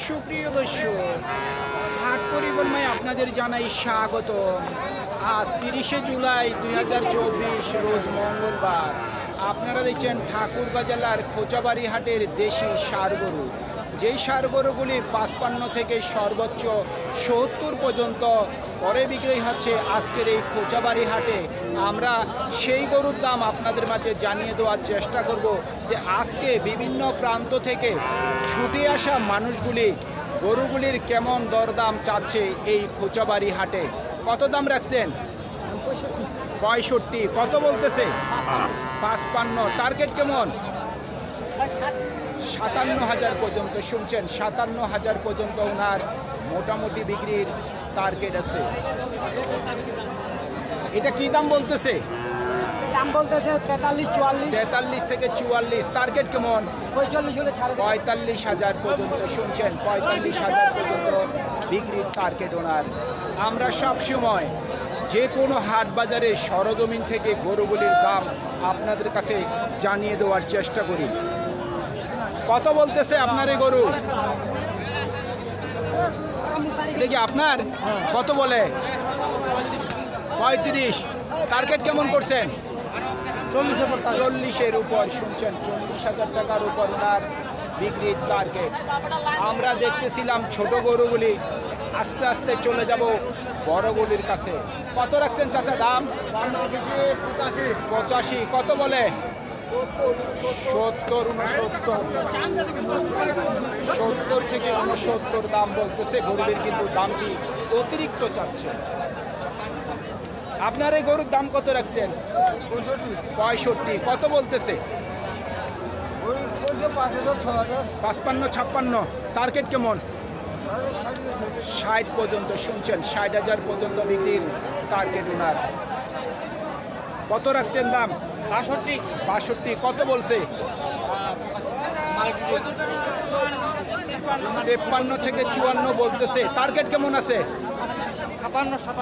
সুপ্রিয় দর্শক, হাট পরিক্রমায় আপনাদের জানাই স্বাগত। আজ তিরিশে জুলাই দুই হাজার চব্বিশ, রোজ মঙ্গলবার। আপনারা দেখছেন ঠাকুরবা জেলার খোঁচাবাড়ি হাটের দেশি সার গরু। যেই সার গরুগুলি পাঁচপান্ন থেকে সর্বোচ্চ সত্তর পর্যন্ত পরে বিক্রি হচ্ছে আজকের এই খোঁচাবাড়ি হাটে। আমরা সেই গরুর দাম আপনাদের মাঝে জানিয়ে দেওয়ার চেষ্টা করব যে আজকে বিভিন্ন প্রান্ত থেকে ছুটে আসা মানুষগুলি গরুগুলির কেমন দরদাম চাচ্ছে এই খোঁচাবাড়ি হাটে। কত দাম রাখছেন? পঁয়ষট্টি। কত বলতেছে? পাঁচপান্ন। টার্গেট কেমন? সাতান্ন হাজার পর্যন্ত শুনছেন সাতান্ন হাজার পর্যন্ত ওনার মোটামুটি বিক্রির টার্গেট আছে। এটা কি দাম বলতেছে? দাম বলতেছে তেতাল্লিশ চুয়াল্লিশ। তেতাল্লিশ থেকে চুয়াল্লিশ টার্গেট কেমন? পঁয়তাল্লিশ হলে পঁয়তাল্লিশ হাজার পর্যন্ত শুনছেন পঁয়তাল্লিশ হাজার পর্যন্ত বিক্রির টার্গেট ওনার। আমরা সব সময় যে কোনো হাট বাজারে সরজমিন থেকে গরুগুলির দাম আপনাদের কাছে জানিয়ে দেওয়ার চেষ্টা করি। কত বলতেছে আপনার এই গরু দেখি আপনার? কত বলে? পঁয়ত্রিশ। টার্গেট কেমন করছেন? চল্লিশে পড়তে চল্লিশের উপর শুনছেন? চল্লিশ হাজার টাকার উপর ওনার বিক্রির টার্গেট আমরা দেখতেছিলাম ছোট গরুগুলি আস্তে আস্তে চলে যাব বড়গুলির কাছে। কত রাখছেন চাচা দাম? পঁচাশি। কত বলে? সত্তর উনসত্তর। সত্তর থেকে উনসত্তর দাম বলতেছে গরুদের কিন্তু দামটি অতিরিক্ত চাচ্ছে। আপনার এই গরুর দাম কত রাখছেন? পঁয়ষট্টি। কত বলতেছে? পাঁচপান্ন ছাপ্পান্ন। টার্গেট কেমন? ষাট পর্যন্ত শুনছেন ষাট হাজার পর্যন্ত বিক্রির টার্গেট ওনার কত রাখছেন দাম? বাষট্টি। বাষট্টি কত বলছে? তেপ্পান্ন থেকে চুয়ান্ন বলতেছে। টার্গেট কেমন আছে?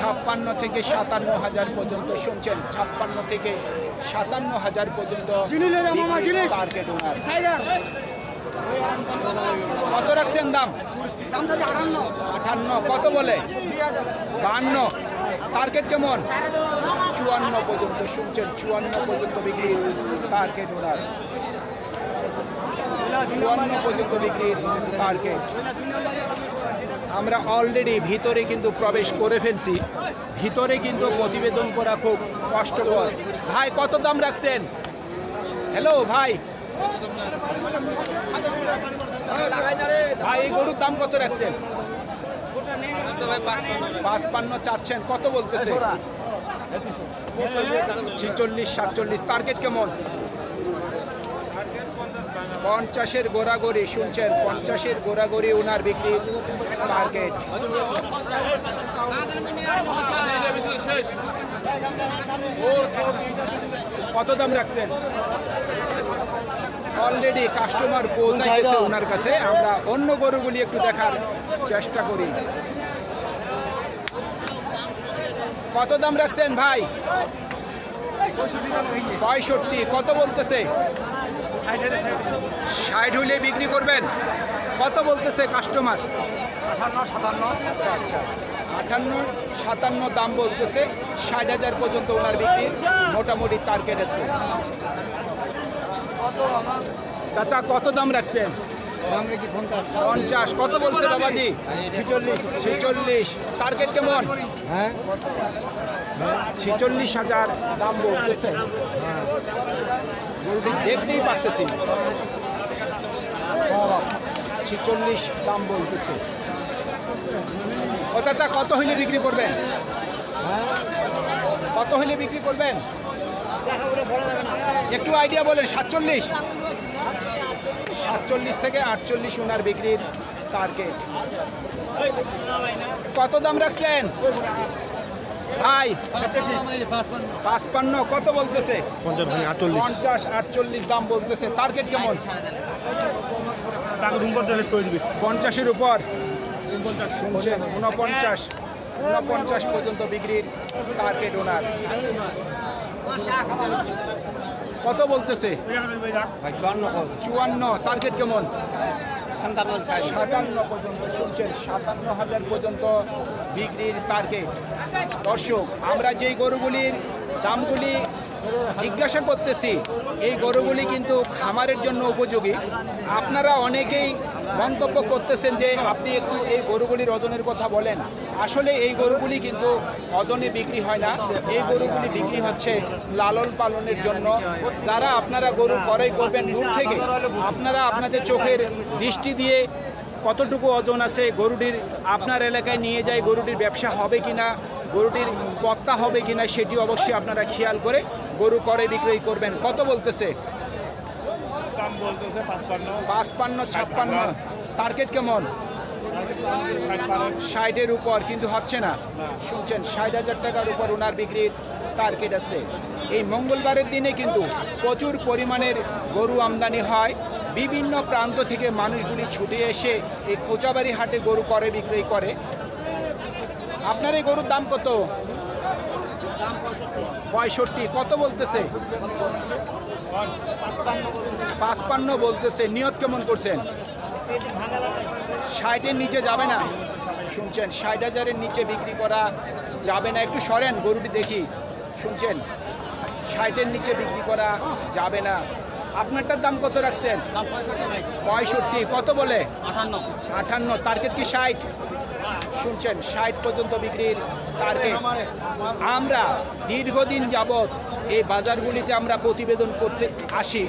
ছাপ্পান্ন থেকে সাতান্ন হাজার পর্যন্ত শুনছেন। ছাপ্পান্ন থেকে সাতান্ন হাজার পর্যন্ত? টার্গেট ওনার কত রাখছেন দাম? আটান্ন কত বলে? বাহান্ন। টার্গেট কেমন? চুয়ান্ন পর্যন্ত শুনছেন, চুয়ান্ন পর্যন্ত বিক্রি টার্গেট ওনার। চুয়ান্ন পর্যন্ত বিক্রির টার্গেট আমরা অলরেডি ভিতরে কিন্তু প্রবেশ করে ফেলছি। ভিতরে কিন্তু প্রতিবেদন করা খুব কষ্টকর। ভাই, কত দাম রাখছেন? হ্যালো ভাই। ভাই, এই গরুর দাম কত রাখছেন? পাঁচপান্ন চাচ্ছেন। কত বলতেছে? ছিচল্লিশ সাতচল্লিশ। টার্গেট কেমন? পঞ্চাশের গোড়াগড়ি শুনছেন? পঞ্চাশের গোড়াগড়ি ওনার বিক্রি টার্গেট কত দাম রাখছেন? অলরেডি কাস্টমার পৌঁছায় গেছে ওনার কাছে। আমরা অন্য গরুগুলি একটু দেখার চেষ্টা করি। কত দাম রাখছেন ভাই? পঁয়ষট্টি। কত বলতেছে? ষাট হইলে বিক্রি করবেন। কত বলতেছে কাস্টমার আঠান্ন সাতান্ন আচ্ছা আচ্ছা। আটান্ন সাতান্ন দাম বলতেছে। ষাট হাজার পর্যন্ত ওনার বিক্রি মোটামুটি কত আমার চাচা, কত দাম রাখছেন? পঞ্চাশ? কত বলছে বাবাজি? ছেচল্লিশ। ছেচল্লিশ। টার্গেট কেমন? হ্যাঁ? ছেচল্লিশ হাজার। দাম বলতেছে। দেখতেই পারতেছি। ছেচল্লিশ দাম বলতেছে। ও চাচা কত হইলে বিক্রি করবেন? কত হইলে বিক্রি করবেন? একটু আইডিয়া বলেন সাতচল্লিশ? সাতচল্লিশ থেকে আটচল্লিশ ওনার বিক্রির টার্গেট কত দাম রাখছেন? ভাই পাঁচপান্ন কত বলতেছে? পঞ্চাশ আটচল্লিশ। দাম বলতেছে। টার্গেট কেমন? পঞ্চাশের উপর। শুনছেন? উনপঞ্চাশ উনপঞ্চাশ পর্যন্ত বিক্রির টার্গেট ওনার কত বলতেছে? চুয়ান্ন টার্গেট কেমন? সাতান্ন পর্যন্ত শুনছেন সাতান্ন হাজার পর্যন্ত বিক্রির টার্গেট দর্শক, আমরা যেই গরুগুলির দামগুলি জিজ্ঞাসা করতেছি, এই গরুগুলি কিন্তু খামারের জন্য উপযোগী। আপনারা অনেকেই মন্তব্য করতেছেন যে আপনি একটু এই গরুগুলির ওজনের কথা বলেন। আসলে এই গরুগুলি কিন্তু ওজনে বিক্রি হয় না। এই গরুগুলি বিক্রি হচ্ছে লালন পালনের জন্য। যারা আপনারা গরু ক্রয় করবেন দূর থেকে, আপনারা আপনাদের চোখের দৃষ্টি দিয়ে কতটুকু ওজন আছে, গরুটির আপনার এলাকায় নিয়ে যায়, গরুটির ব্যবসা হবে কিনা, গরুটির পত্তা হবে কিনা, সেটি অবশ্যই আপনারা খেয়াল করে গরু করে বিক্রয় করবেন। কত বলতেছে? বলতেছে পাঁচপান্ন। পাঁচপান্ন ছাপ্পান্ন। টার্গেট কেমন? ষাটের উপর কিন্তু হচ্ছে না। শুনছেন ষাট হাজার টাকার উপর ওনার বিক্রির টার্গেট আছে। এই মঙ্গলবারের দিনে কিন্তু প্রচুর পরিমাণের গরু আমদানি হয়। বিভিন্ন প্রান্ত থেকে মানুষগুলি ছুটে এসে এই খোঁচাবাড়ি হাটে গরু করে বিক্রয় করে। আপনার এই গরুর দাম কত? পঁয়ষট্টি। কত বলতেছে? পাঁচপান্ন বলতেছে নিয়ত কেমন করছেন? ষাটের নিচে যাবে না। শুনছেন ষাট হাজারের নিচে বিক্রি করা যাবে না। একটু সরেন গরুটি দেখি। শুনছেন ষাটের নিচে বিক্রি করা যাবে না। আপনারটার দাম কত রাখছেন? পঁয়ষট্টি। কত বলে? আঠান্ন আঠান্ন টার্গেট কি ষাট? শুনছেন ষাট পর্যন্ত বিক্রির টার্গেট আমরা দীর্ঘদিন যাবৎ এই বাজারগুলিতে আমরা প্রতিবেদন করতে আসি।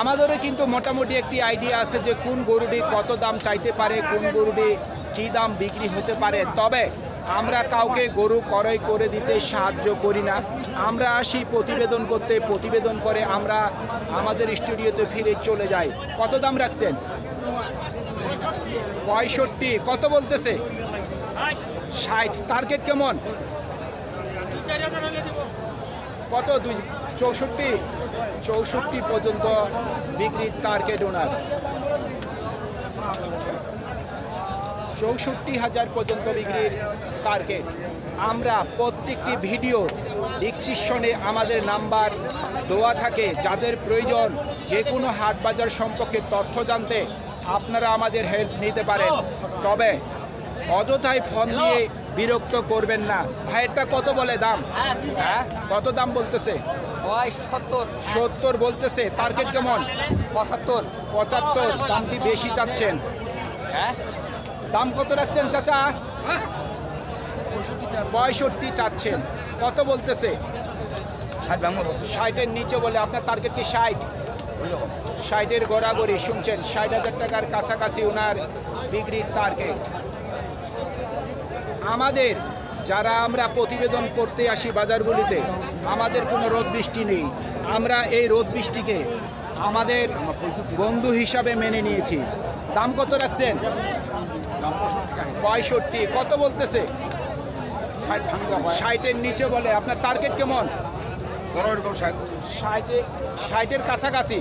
আমাদেরও কিন্তু মোটামুটি একটি আইডিয়া আছে যে কোন গরুটি কত দাম চাইতে পারে, কোন গরুটি কী দাম বিক্রি হতে পারে। তবে আমরা কাউকে গরু ক্রয় করে দিতে সাহায্য করি না। আমরা আসি প্রতিবেদন করতে, প্রতিবেদন করে আমরা আমাদের স্টুডিওতে ফিরে চলে যাই। কত দাম রাখছেন? পঁয়ষট্টি, কত বলতেছে? ষাট। টার্গেট কেমন? কত? দুই চৌষট্টি। চৌষট্টি পর্যন্ত বিক্রির টার্গেট ওনার চৌষট্টি হাজার পর্যন্ত বিক্রির টার্গেট আমরা প্রত্যেকটি ভিডিও ডিসক্রিপশনে আমাদের নাম্বার দেওয়া থাকে। যাদের প্রয়োজন যে কোনো হাট বাজার সম্পর্কে তথ্য জানতে আপনারা আমাদের হেল্প নিতে পারেন। তবে অযথায় ফোন দিয়ে বিরক্ত করবেন না। ভাইয়েরটা কত বলে দাম? হ্যাঁ কত দাম বলতেছে? সত্তর। সত্তর বলতেছে। টার্গেট কেমন? পঁচাত্তর। পঁচাত্তর। দামটি বেশি চাচ্ছেন? হ্যাঁ? দাম কত রাখছেন চাচা? পঁয়ষট্টি চাচ্ছেন। কত বলতেছে? ষাট ষাটের নিচে বলে আপনার টার্গেট কি ষাট? ষাটের গড়াগড়ি শুনছেন? ষাট হাজার টাকার কাছাকাছি ওনার বিক্রির টার্গেট আমাদের, যারা আমরা প্রতিবেদন করতে আসি বাজারগুলিতে, আমাদের কোনো রোদ বৃষ্টি নেই। আমরা এই রোদ বৃষ্টিকে আমাদের বন্ধু হিসাবে মেনে নিয়েছি। দাম কত রাখছেন? পঁয়ষট্টি। কত বলতেছে? ষাটের নিচে বলে। আপনার টার্গেট কেমন? ষাটের কাছাকাছি।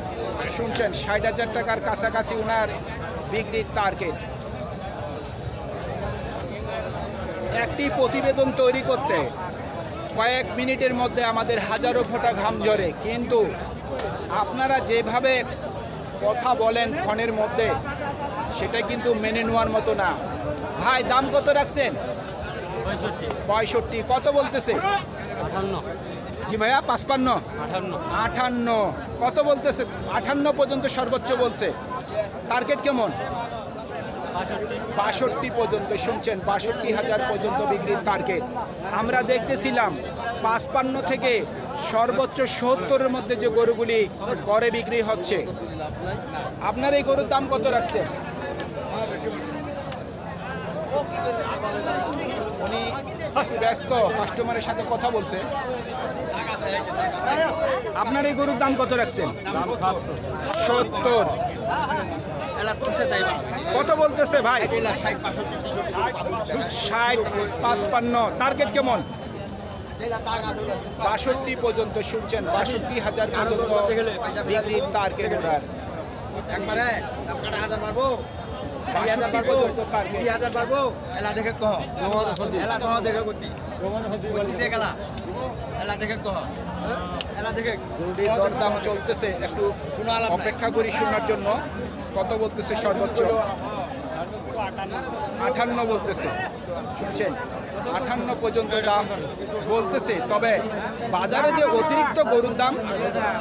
শুনছেন, ষাট হাজার টাকার কাছাকাছি ওনার বিক্রির টার্গেট একটি প্রতিবেদন তৈরি করতে কয়েক মিনিটের মধ্যে আমাদের হাজারো ফোঁটা ঘাম ঝরে। কিন্তু আপনারা যেভাবে কথা বলেন ফোনের মধ্যে সেটা কিন্তু মেনে নেওয়ার মতো না। ভাই দাম কত রাখছেন? পঁয়ষট্টি। কত বলতেছে? জি ভাইয়া পাঁচপান্ন। আটান্ন কত বলতেছে? আটান্ন পর্যন্ত সর্বোচ্চ বলছে। টার্গেট কেমন? বাষট্টি। পর্যন্ত শুনছেন বাষট্টি হাজার পর্যন্ত বিক্রির টার্গেট আমরা দেখতেছিলাম পাঁচপান্ন থেকে সর্বোচ্চ সত্তরের মধ্যে যে গরুগুলি করে বিক্রি হচ্ছে। আপনার এই গরুর দাম কত রাখছে? উনি ব্যস্ত কাস্টমারের সাথে কথা বলছে। আপনার এই গরুর দাম কত রাখছেন? সত্তর। কত বলতেছে ভাই? ষাট পাঁচপান্ন টার্গেট কেমন? বাষট্টি পর্যন্ত শুনছেন বাষট্টি হাজার পর্যন্ত বিক্রির টার্গেট ওনার একবারে হাজার পারব পারব এলা দেখে কহ এলা কহ দেখে দেখ এলা দেখে কহ এলা দেখে দরদাম চলতেছে একটু অপেক্ষা করি শোনার জন্য। কত বলতেছে সর্বোচ্চ? আঠান্ন বলতেছে। শুনছেন? আঠান্ন পর্যন্ত দাম বলতেছে। তবে বাজারে যে অতিরিক্ত গরুর দাম,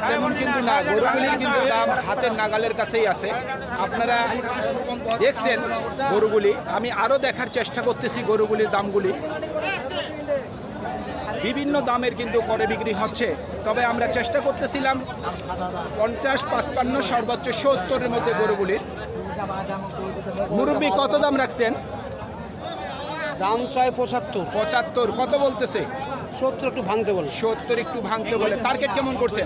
তেমন কিন্তু না। গরুগুলির কিন্তু দাম হাতের নাগালের কাছেই আছে। আপনারা দেখছেন গরুগুলি। আমি আরও দেখার চেষ্টা করতেছি গরুগুলির দামগুলি। বিভিন্ন দামের কিন্তু করে বিক্রি হচ্ছে। তবে আমরা চেষ্টা করতেছিলাম পঞ্চাশ পাঁচপান্ন সর্বোচ্চ সত্তরের মধ্যে গরুগুলির। মুরব্বী কত দাম রাখছেন? দাম চাই পঁচাত্তর। পঁচাত্তর কত বলতেছে? সত্তর একটু ভাঙতে বলে। সত্তর একটু ভাঙতে বলে। টার্গেট কেমন করছেন?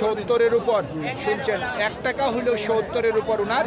সত্তরের উপর। শুনছেন এক টাকা হলেও সত্তরের উপর ওনার